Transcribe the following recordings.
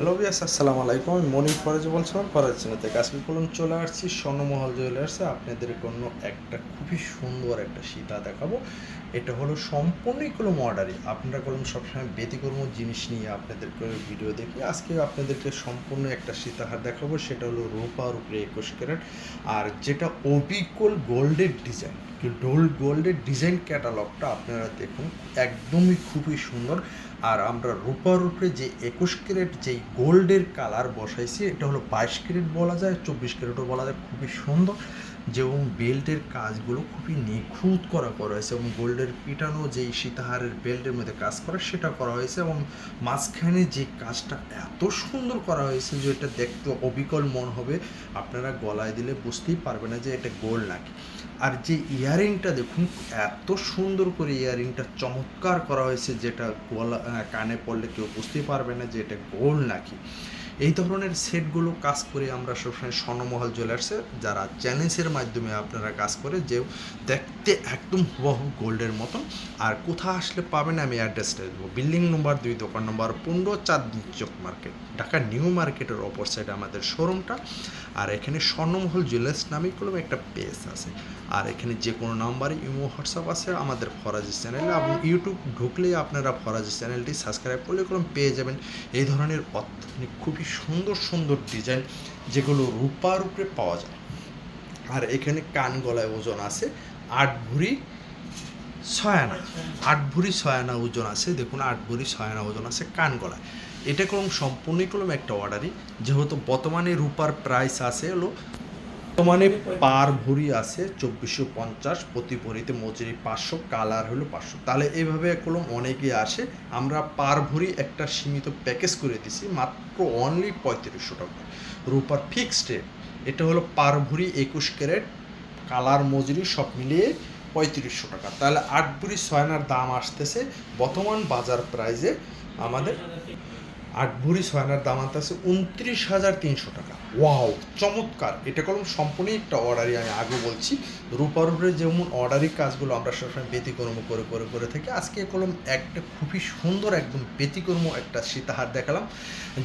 Hello বিয়াস আসসালামু আলাইকুম। আমি মনির ফরাজ বলছিলাম ফরাজ চ্যানেল। থেকে আজকে বলুন, চলে আসছি স্বর্ণমহল জুয়েলার্সে আপনাদের জন্য একটা খুবই সুন্দর একটা সীতা দেখাবো। এটা হলো সম্পূর্ণই কোনো মডারি। আপনারা কলম সবসময় ব্যতিক্রম জিনিস নিয়ে আপনাদেরকে ভিডিও দেখি, আজকে আপনাদেরকে সম্পূর্ণ একটা সীতাহার দেখাবো। সেটা হলো রূপার উপরে একুশ ক্যারেট। আর যেটা অবিকল গোল্ডের ডিজাইন ডোল গোল্ডের ডিজাইন ক্যাটালগটা আপনারা দেখুন, একদমই খুবই সুন্দর। আর আমরা রূপার উপরে যে একুশ ক্যারেট যেই গোল্ডের কালার বসাইছি, এটা হলো বাইশ ক্যারেট বলা যায়, চব্বিশ ক্যারেটও বলা যায়, খুবই সুন্দর। যেমন বেল্টের কাজগুলো খুবই নিখুঁত করা করা হয়েছে এবং গোল্ডের পিটানো যেই সীতাহারের বেল্টের মধ্যে কাজ করা সেটা করা হয়েছে এবং মাঝখানে যে কাজটা এত সুন্দর করা হয়েছে যে এটা দেখতে অবিকল মন হবে। আপনারা গলায় দিলে বুঝতেই পারবে না যে এটা গোল্ড নাকি। আর যে ইয়ারিংটা দেখুন, এত সুন্দর করে ইয়ারিংটা চমৎকার করা হয়েছে যেটা গলা, কানে পড়লে কেউ বুঝতেই পারবে না যে এটা গোল্ড নাকি। এই ধরনের সেটগুলো কাজ করে আমরা সবসময় স্বর্ণমহল জুয়েলার্সে, যারা চ্যালেঞ্জের মাধ্যমে আপনারা কাজ করে, যে দেখতে একদম হুবহু গোল্ডের মতন। আর কোথায় আসলে পাবেন আমি অ্যাড্রেসটা দেবো বিল্ডিং নম্বর দুই, দোকান নম্বর পনেরো চাঁদ চক মার্কেট। ঢাকা নিউ মার্কেটের অপর সাইডে আমাদের শোরুমটা। আর এখানে স্বর্ণমহল জুয়েলার্স নামে কোনো একটা পেজ আছে। আর এখানে যে কোনো নাম্বারে ইমো, হোয়াটসঅ্যাপ আছে আমাদের ফরাজি চ্যানেলে। এবং ইউটিউব ঢুকলেই আপনারা ফরাজি চ্যানেলটি সাবস্ক্রাইব করলে কোনো পেয়ে যাবেন। এই ধরনের অত্যাধুনিক, খুবই সুন্দর সুন্দর ডিজাইন যেগুলো রূপার উপরে পাওয়া যায়। আর এখানে কান গলায় ওজন আছে, আট ভরি ছয়ানা আট ভরি ছয়ানা ওজন আছে, দেখুন আট ভরি ছয়ানা ওজন আছে কান গলায়। এটা কলম সম্পূর্ণই কলম একটা অর্ডারই যেহেতু বর্তমানে রূপার প্রাইস আছে হলো বর্তমানে পার ভরি আছে চব্বিশশো পঞ্চাশ, প্রতি ভরিতে মজুরি পাঁচশো, কালার হলো পাঁচশো। তাহলে এইভাবে কলম অনেকে আসে, আমরা পার ভরি একটা সীমিত প্যাকেজ করে দিছি, মাত্র অনলি পঁয়ত্রিশশো টাকা। রূপার ফিক্সড রেট এটা হলো পার ভরি একুশ ক্যারেট, কালার মজুরি সব মিলিয়ে পঁয়ত্রিশশো টাকা। তাহলে আট ভরি ছয়নার দাম আসতেছে, বর্তমান বাজার প্রাইজে আমাদের আট ভরি ছয়নার দাম আসতেছে উনত্রিশ হাজার তিনশো টাকা। ওয়াও, চমৎকার। এটা কলম সম্পূর্ণই একটা অর্ডারই আমি আগে বলছি। রূপার উপরে যেমন অর্ডারি কাজগুলো আমরা সবসময় ব্যতিক্রম করে করে করে থাকি, আজকে কলম একটা খুবই সুন্দর একদম ব্যতিক্রম একটা সীতাহার দেখালাম।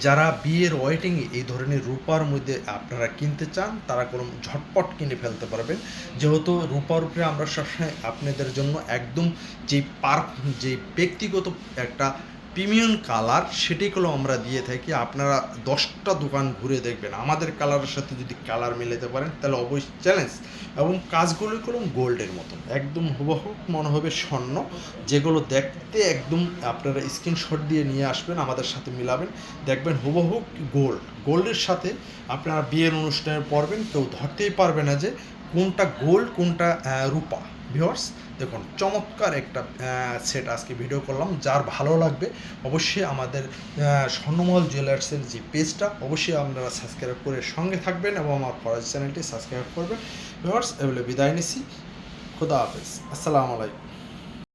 যারা বিয়ের ওয়েটিং এই ধরনের রূপার মধ্যে আপনারা কিনতে চান, তারা কলম ঝটপট কিনে ফেলতে পারবেন। যেহেতু রূপার উপরে আমরা সবসময় আপনাদের জন্য একদম যে পার্ক যে ব্যক্তিগত একটা প্রিমিয়াম কালার সেটিগুলো আমরা দিয়ে থাকি। আপনারা দশটা দোকান ঘুরে দেখবেন। আমাদের কালারের সাথে যদি কালার মেলাতে পারেন, তাহলে অবশ্যই চ্যালেঞ্জ এবং কাজগুলো কোনো গোল্ডের মতন। একদম হুবহু মনে হবে স্বর্ণ। যেগুলো দেখতে একদম আপনারা স্ক্রিনশট দিয়ে নিয়ে আসবেন, আমাদের সাথে মিলাবেন। দেখবেন হুবহু গোল্ড গোল্ডের সাথে আপনারা বিয়ের অনুষ্ঠানে পড়বেন। কেউ ধরতেই পারবে না যে কোনটা গোল্ড কোনটা রূপা। ভিওর্স দেখুন, চমৎকার একটা সেট আজকে ভিডিও করলাম। যার ভালো লাগবে, অবশ্যই আমাদের স্বর্ণমল জুয়েলার্সের যে পেজটা অবশ্যই আপনারা সাবস্ক্রাইব করে সঙ্গে থাকবেন এবং আমার ফরাজ চ্যানেলটি সাবস্ক্রাইব করবেন। ভিওর্স এগুলো বিদায় নিছি। খুদা হাফেজ। আসসালামু আলাইকুম।